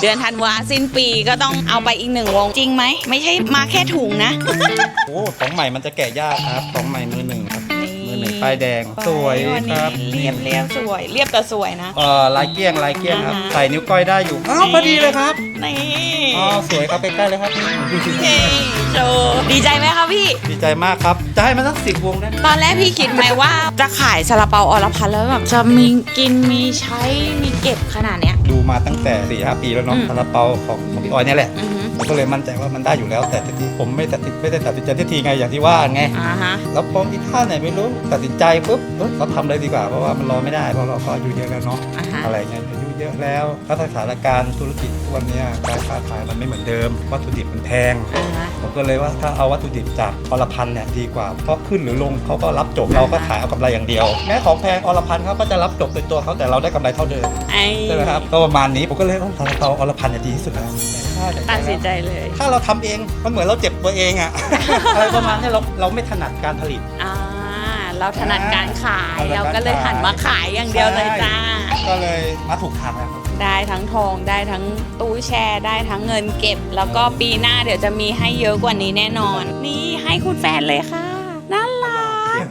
เดือนธันวาสิ้นปีก็ต้องเอาไปอีกหนึ่งวง จริงไหม ไม่ใช่มาแค่ถุงนะ โอ้ของใหม่มันจะแกะยากครับ ของใหม่มือหนึ่งครับนี่มือหนึ่งป้ายแดง สวยวันนี้ครับเรียบเรียบสวย เรียบแต่สวยนะ เอ่อลายเกี้ยงลายเกี้ยงครับ อ่าฮะ ใส่นิ้วก้อยได้อยู่ อ้าวพอดีเลยครับ นี่อ๋อสวยครับใกล้ๆเลยครับเฮ้ยโชว์ดีใจไหมคะพี่ ดีใจมากครับ จะให้มันสักสิบวงได้ไหมตอนแรกพี่คิดไหมว่าจะขายซาลาเปาอรพันธ์แล้วแบบจะมีกินมีใช้มีเก็บขนาดเนี้ย ดูมาตั้งแต่สี่ห้าปีแล้วเนาะอืม ซาลาเปาของของพี่ออยเนี่ยแหละอือฮึผมก็เลยมั่นใจว่ามันได้อยู่แล้ว แต่ทีผมไม่ตัดสินไม่ได้ตัดสินใจทันทีไงอย่างที่ว่าไง อ่าฮะ แล้วพออีกท่าไหนไม่รู้ตัดสินใจปุ๊บเอ้ยเราทำเลยดีกว่าเพราะว่ามันรอไม่ได้เพราะเราก็อายุเยอะแล้วเนาะอ่าฮะ อะไรเงี้ยอายุ เยอะแล้วแล้วสถานการณ์ธุรกิจทุกวันเนี้ยการค้าขายมันไม่เหมือนเดิม วัตถุดิบมันแพงอ่าฮะผมก็เลยว่าถ้าเอาวัตถุดิบจากอรพันธ์เนี่ยดีกว่าเพราะขึ้นหรือลงเขาก็รับจบเราก็ขายเอากำไรอย่างเดียว แม้ของแพงอรพันธ์เขาก็จะรับจบในตัวเขาแต่เราได้กำไรเท่าเดิมไอ้ใช่ไหมครับก็ประมาณนี้ผมก็เลยต้องทำเอาอรพันธ์เนี่ยดีที่สุดแล้วแต่ถ้าตัดสินใจเลย ถ้าเราทำเองมันเหมือนเราเจ็บตัวเองอะ อะไรประมาณเนี้ยเราเราไม่ถนัดการผลิต อ่า เราถนัดการขายถนัดการเราก็เลยหันมาขายอย่างเดียวเลยจ้า ก็เลยมาถูกทางแล้วครับได้ทั้งทองได้ทั้งตู้แช่ได้ทั้งเงินเก็บ แล้วก็ปีหน้าเดี๋ยวจะมีให้เยอะกว่านี้แน่นอน นี่ให้คุณแฟนเลยค่ะ